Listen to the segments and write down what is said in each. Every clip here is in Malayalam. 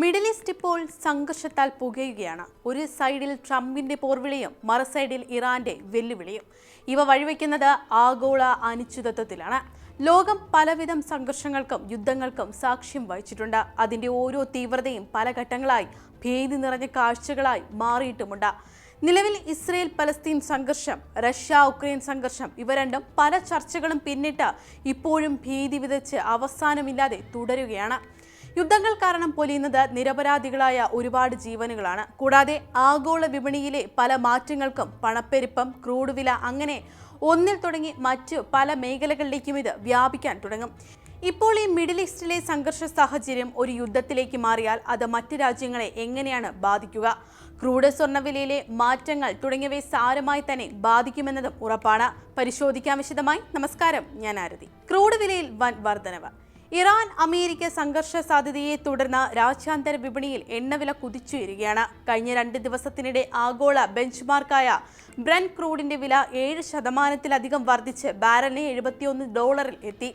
മിഡിൽ ഈസ്റ്റ് ഇപ്പോൾ സംഘർഷത്താൽ പുകയുകയാണ്. ഒരു സൈഡിൽ ട്രംപിന്റെ പോർവിളിയും മറു സൈഡിൽ ഇറാന്റെ വെല്ലുവിളിയും. ഇവ വഴിവെക്കുന്നത് ആഗോള അനിശ്ചിതത്വത്തിലാണ്. ലോകം പലവിധം സംഘർഷങ്ങൾക്കും യുദ്ധങ്ങൾക്കും സാക്ഷ്യം വഹിച്ചിട്ടുണ്ട്. അതിന്റെ ഓരോ തീവ്രതയും പല ഘട്ടങ്ങളായി ഭീതി നിറഞ്ഞ കാഴ്ചകളായി മാറിയിട്ടുമുണ്ട്. നിലവിൽ ഇസ്രയേൽ പലസ്തീൻ സംഘർഷം റഷ്യ ഉക്രൈൻ സംഘർഷം ഇവ രണ്ടും പല ചർച്ചകളും പിന്നിട്ട് ഇപ്പോഴും ഭീതി വിതച്ച് അവസാനമില്ലാതെ തുടരുകയാണ്. യുദ്ധങ്ങൾ കാരണം പൊലിയുന്നത് നിരപരാധികളായ ഒരുപാട് ജീവനുകളാണ്. കൂടാതെ ആഗോള വിപണിയിലെ പല മാറ്റങ്ങൾക്കും പണപ്പെരുപ്പം ക്രൂഡ് വില അങ്ങനെ ഒന്നിൽ തുടങ്ങി മറ്റ് പല മേഖലകളിലേക്കും ഇത് വ്യാപിക്കാൻ തുടങ്ങും. ഇപ്പോൾ ഈ മിഡിൽ ഈസ്റ്റിലെ സംഘർഷ സാഹചര്യം ഒരു യുദ്ധത്തിലേക്ക് മാറിയാൽ അത് മറ്റ് രാജ്യങ്ങളെ എങ്ങനെയാണ് ബാധിക്കുക? ക്രൂഡ് സ്വർണവിലയിലെ മാറ്റങ്ങൾ തുടങ്ങിയവയെ സാരമായി തന്നെ ബാധിക്കുമെന്നതും ഉറപ്പാണ്. പരിശോധിക്കാൻ വിശദമായി. നമസ്കാരം ഞാൻ ആരതി. ക്രൂഡ് വിലയിൽ വൻ വർധനവ്. ഇറാൻ അമേരിക്ക സംഘർഷ സാധ്യതയെ തുടർന്ന് രാജ്യാന്തര വിപണിയിൽ എണ്ണവില കുതിച്ചുയരുകയാണ് കഴിഞ്ഞ രണ്ട് ദിവസത്തിനിടെ ആഗോള ബെഞ്ച്മാർക്കായ ബ്രൻ ക്രൂഡിന്റെ വില ഏഴ് ശതമാനത്തിലധികം വർദ്ധിച്ച് ബാരലിന് എഴുപത്തിയൊന്ന് ഡോളറിൽ എത്തി.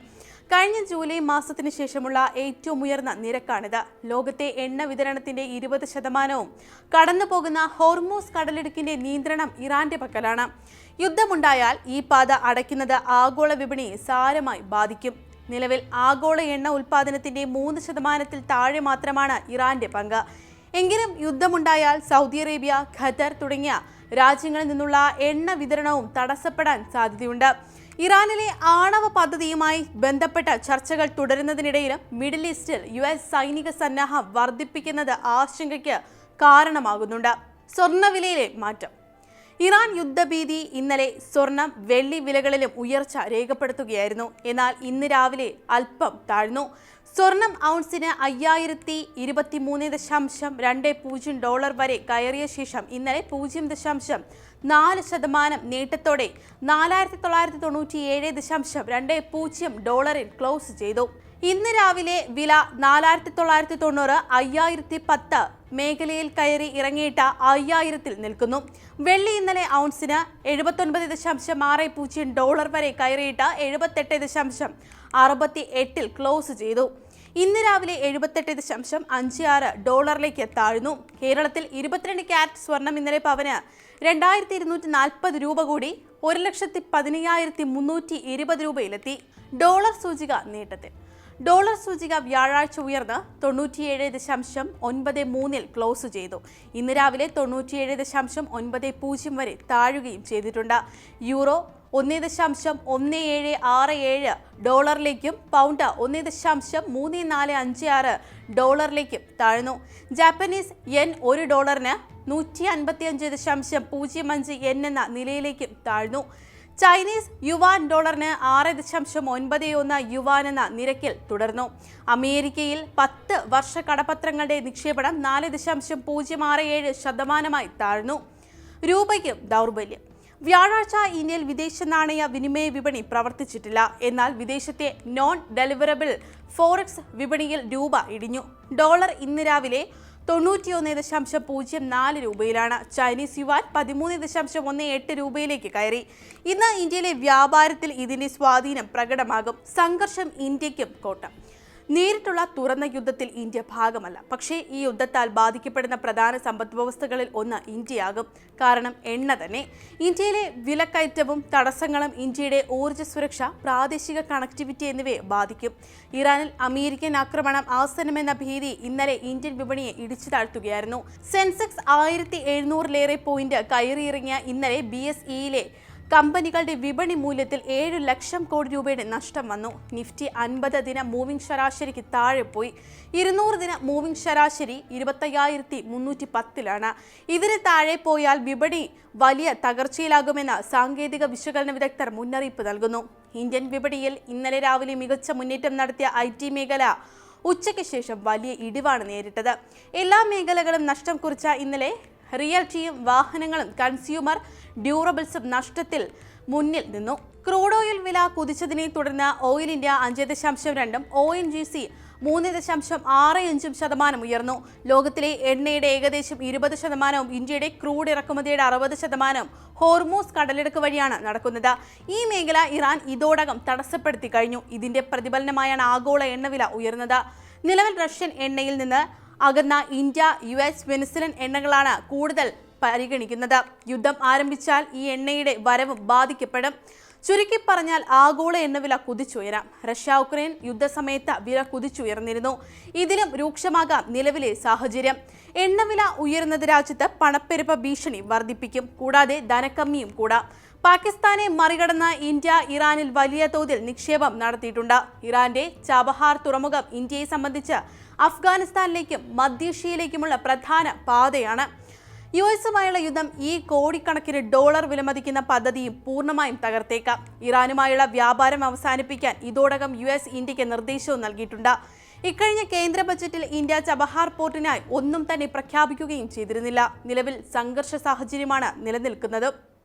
കഴിഞ്ഞ ജൂലൈ മാസത്തിന് ശേഷമുള്ള ഏറ്റവും ഉയർന്ന നിരക്കാണിത്. ലോകത്തെ എണ്ണ വിതരണത്തിന്റെ ഇരുപത് ശതമാനവും കടന്നുപോകുന്ന ഹോർമോസ് കടലിടുക്കിന്റെ നിയന്ത്രണം ഇറാന്റെ പക്കലാണ്. യുദ്ധമുണ്ടായാൽ ഈ പാത അടയ്ക്കുന്നത് ആഗോള വിപണിയെ സാരമായി ബാധിക്കും. നിലവിൽ ആഗോള എണ്ണ ഉൽപാദനത്തിന്റെ മൂന്ന് ശതമാനത്തിൽ താഴെ മാത്രമാണ് ഇറാന്റെ പങ്ക്. എങ്കിലും യുദ്ധമുണ്ടായാൽ സൗദി അറേബ്യ ഖത്തർ തുടങ്ങിയ രാജ്യങ്ങളിൽ നിന്നുള്ള എണ്ണ വിതരണവും തടസ്സപ്പെടാൻ സാധ്യതയുണ്ട്. ഇറാനിലെ ആണവ പദ്ധതിയുമായി ബന്ധപ്പെട്ട ചർച്ചകൾ തുടരുന്നതിനിടയിലും മിഡിൽ ഈസ്റ്റിൽ യു എസ് സൈനിക സന്നാഹം വർദ്ധിപ്പിക്കുന്നത് ആശങ്കയ്ക്ക് കാരണമാകുന്നുണ്ട്. സ്വർണവിലയിലെ മാറ്റം. ഇറാൻ യുദ്ധഭീതി ഇന്നലെ സ്വർണം വെള്ളി വിലകളിലും ഉയർച്ച രേഖപ്പെടുത്തുകയായിരുന്നു. എന്നാൽ ഇന്ന് രാവിലെ അല്പം താഴ്ന്നു. സ്വർണം ഔൺസിന് അയ്യായിരത്തി ഇരുപത്തി മൂന്ന് ദശാംശം രണ്ട് പൂജ്യം ഡോളർ വരെ കയറിയ ശേഷം ഇന്നലെ പൂജ്യം ദശാംശം നാല് ശതമാനം നേട്ടത്തോടെ നാലായിരത്തി തൊള്ളായിരത്തി തൊണ്ണൂറ്റി ഏഴ് ദശാംശം രണ്ട് പൂജ്യം ഡോളറിൽ ക്ലോസ് ചെയ്തു. ഇന്ന് രാവിലെ വില നാലായിരത്തി തൊള്ളായിരത്തി തൊണ്ണൂറ് അയ്യായിരത്തി പത്ത് മേഖലയിൽ കയറി ഇറങ്ങിയിട്ട് അയ്യായിരത്തിൽ നിൽക്കുന്നു. വെള്ളി ഇന്നലെ ഔൺസിന് എഴുപത്തൊൻപത് ദശാംശം ആറ് പൂജ്യം ഡോളർ വരെ കയറിയിട്ട് എഴുപത്തെട്ട് ദശാംശം അറുപത്തി എട്ടിൽ ക്ലോസ് ചെയ്തു. ഇന്ന് രാവിലെ എഴുപത്തെട്ട് ദശാംശം അഞ്ച് ആറ് ഡോളറിലേക്ക് താഴ്ന്നു. കേരളത്തിൽ ഇരുപത്തിരണ്ട് ക്യാരറ്റ് സ്വർണം ഇന്നലെ പവന് രണ്ടായിരത്തി ഇരുന്നൂറ്റി നാൽപ്പത് രൂപ കൂടി ഒരു ലക്ഷത്തി പതിനയ്യായിരത്തി മുന്നൂറ്റി ഇരുപത് രൂപയിലെത്തി. ഡോളർ സൂചിക നേട്ടത്തിൽ. ഡോളർ സൂചിക വ്യാഴാഴ്ച ഉയർന്ന് തൊണ്ണൂറ്റിയേഴ് ദശാംശം ഒൻപത് മൂന്നിൽ ക്ലോസ് ചെയ്തു. ഇന്ന് രാവിലെ തൊണ്ണൂറ്റിയേഴ് ദശാംശം ഒൻപത് പൂജ്യം വരെ താഴുകയും ചെയ്തിട്ടുണ്ട്. യൂറോ ഒന്ന് ദശാംശം ഒന്ന് ഏഴ് ആറ് ഏഴ് ഡോളറിലേക്കും പൗണ്ട് ഒന്ന് ദശാംശം മൂന്ന് നാല് അഞ്ച് ആറ് ഡോളറിലേക്കും താഴ്ന്നു. ജാപ്പനീസ് യെൻ ഒരു ഡോളറിന് നൂറ്റി അൻപത്തി അഞ്ച് ദശാംശം പൂജ്യം അഞ്ച് എൻ എന്ന നിലയിലേക്കും താഴ്ന്നു. ചൈനീസ് യുവാൻ ഡോളറിന് ആറ് ദശാംശം ഒൻപത് ഒന്ന് യുവാൻ എന്ന നിരക്കിൽ തുടർന്നു. അമേരിക്കയിൽ പത്ത് വർഷ കടപത്രങ്ങളുടെ നിക്ഷേപണം നാല് ദശാംശം പൂജ്യം ആറ് ഏഴ് ശതമാനമായി താഴ്ന്നു. രൂപയ്ക്കും ദൗർബല്യം. വ്യാഴാഴ്ച ഇന്ത്യയിൽ വിദേശ നാണയ വിനിമയ വിപണി പ്രവർത്തിച്ചിട്ടില്ല. എന്നാൽ വിദേശത്തെ നോൺ ഡെലിവറബിൾ ഫോറക്സ് വിപണിയിൽ രൂപ ഇടിഞ്ഞു. ഡോളർ ഇന്ന് രാവിലെ തൊണ്ണൂറ്റിയൊന്ന് ദശാംശം പൂജ്യം നാല് രൂപയിലാണ്. ചൈനീസ് യുവാൻ പതിമൂന്ന് ദശാംശം ഒന്ന് എട്ട് രൂപയിലേക്ക് കയറി. ഇന്ന് ഇന്ത്യയിലെ വ്യാപാരത്തിൽ ഇതിന്റെ സ്വാധീനം പ്രകടമാകും. സംഘർഷം ഇന്ത്യക്കും കോട്ടം. നേരിട്ടുള്ള തുറന്ന യുദ്ധത്തിൽ ഇന്ത്യ ഭാഗമല്ല. പക്ഷേ ഈ യുദ്ധത്താൽ ബാധിക്കപ്പെടുന്ന പ്രധാന സമ്പദ് വ്യവസ്ഥകളിൽ ഒന്ന് ഇന്ത്യയാകും. കാരണം എണ്ണ തന്നെ. ഇന്ത്യയിലെ വിലക്കയറ്റവും തടസ്സങ്ങളും ഇന്ത്യയുടെ ഊർജ സുരക്ഷ പ്രാദേശിക കണക്ടിവിറ്റി എന്നിവയെ ബാധിക്കും. ഇറാനിൽ അമേരിക്കൻ ആക്രമണം ആസന്നമെന്ന ഭീതി ഇന്നലെ ഇന്ത്യൻ വിപണിയെ ഇടിച്ചു താഴ്ത്തുകയായിരുന്നു. സെൻസെക്സ് ആയിരത്തി എഴുന്നൂറിലേറെ പോയിന്റ് കയറിയിറങ്ങിയ ഇന്നലെ ബി എസ് ഇയിലെ കമ്പനികളുടെ വിപണി മൂല്യത്തിൽ ഏഴ് ലക്ഷം കോടി രൂപയുടെ നഷ്ടം വന്നു. നിഫ്റ്റി അൻപത് ദിന മൂവിംഗ് ശരാശരിക്ക് താഴെ പോയി. ഇരുന്നൂറ് ദിന മൂവിംഗ് ശരാശരി ഇരുപത്തയ്യായിരത്തി മുന്നൂറ്റി പത്തിലാണ്. ഇതിന് താഴെ പോയാൽ വിപണി വലിയ തകർച്ചയിലാകുമെന്ന് സാങ്കേതിക വിശകലന വിദഗ്ധർ മുന്നറിയിപ്പ് നൽകുന്നു. ഇന്ത്യൻ വിപണിയിൽ ഇന്നലെ രാവിലെ മികച്ച മുന്നേറ്റം നടത്തിയ ഐ ടി മേഖല ഉച്ചയ്ക്ക് ശേഷം വലിയ ഇടിവാണ് നേരിട്ടത്. എല്ലാ മേഖലകളും നഷ്ടം കുറിച്ച ഇന്നലെ റിയൽറ്റിയും വാഹനങ്ങളും കൺസ്യൂമർ ഡ്യൂറബിൾസും നഷ്ടത്തിൽ മുന്നിൽ നിന്നു. ക്രൂഡ് ഓയിൽ വില കുതിച്ചതിനെ തുടർന്ന് ഓയിൽ ഇന്ത്യ അഞ്ച് ദശാംശം രണ്ടും ഒ എൻ ജി സി മൂന്ന് ദശാംശം ആറ് അഞ്ചും ശതമാനം ഉയർന്നു. ലോകത്തിലെ എണ്ണയുടെ ഏകദേശം ഇരുപത് ശതമാനവും ഇന്ത്യയുടെ ക്രൂഡ് ഇറക്കുമതിയുടെ അറുപത് ശതമാനവും ഹോർമോസ് കടലെടുക്ക് വഴിയാണ് നടക്കുന്നത്. ഈ മേഖല ഇറാൻ ഇതോടകം തടസ്സപ്പെടുത്തി കഴിഞ്ഞു. ഇതിന്റെ പ്രതിഫലനമായാണ് ആഗോള എണ്ണവില ഉയർന്നത്. നിലവിൽ റഷ്യൻ എണ്ണയിൽ നിന്ന് അകന്ന ഇന്ത്യ യു എസ് വെനിസിലൻ എണ്ണകളാണ് കൂടുതൽ പരിഗണിക്കുന്നത്. യുദ്ധം ആരംഭിച്ചാൽ ഈ എണ്ണയുടെ വരവും ബാധിക്കപ്പെടും. ചുരുക്കി പറഞ്ഞാൽ ആഗോള എണ്ണവില കുതിച്ചുയരാം. റഷ്യ ഉക്രൈൻ യുദ്ധസമയത്ത് വില കുതിച്ചുയർന്നിരുന്നു. ഇതിലും രൂക്ഷമാകാം നിലവിലെ സാഹചര്യം. എണ്ണവില ഉയരുന്നത് രാജ്യത്ത് പണപ്പെരുപ്പ ഭീഷണി വർദ്ധിപ്പിക്കും. കൂടാതെ ധനക്കമ്മിയും കൂടാം. പാകിസ്ഥാനെ മറികടന്ന് ഇന്ത്യ ഇറാനിൽ വലിയ തോതിൽ നിക്ഷേപം നടത്തിയിട്ടുണ്ട്. ഇറാന്റെ ചാബഹാർ തുറമുഖം ഇന്ത്യയെ സംബന്ധിച്ച് അഫ്ഗാനിസ്ഥാനിലേക്കും മധ്യേഷ്യയിലേക്കുമുള്ള പ്രധാന പാതയാണ്. യു എസുമായുള്ള യുദ്ധം ഈ കോടിക്കണക്കിന് ഡോളർ വിലമതിക്കുന്ന പദ്ധതിയും പൂർണമായും തകർത്തേക്കാം. ഇറാനുമായുള്ള വ്യാപാരം അവസാനിപ്പിക്കാൻ ഇതോടകം യു എസ് ഇന്ത്യയ്ക്ക് നിർദ്ദേശവും നൽകിയിട്ടുണ്ട്. ഇക്കഴിഞ്ഞ കേന്ദ്ര ബജറ്റിൽ ഇന്ത്യ ചബഹാർ പോർട്ടിനായി ഒന്നും തന്നെ പ്രഖ്യാപിക്കുകയും ചെയ്തിരുന്നില്ല. നിലവിൽ സംഘർഷ സാഹചര്യമാണ് നിലനിൽക്കുന്നത്.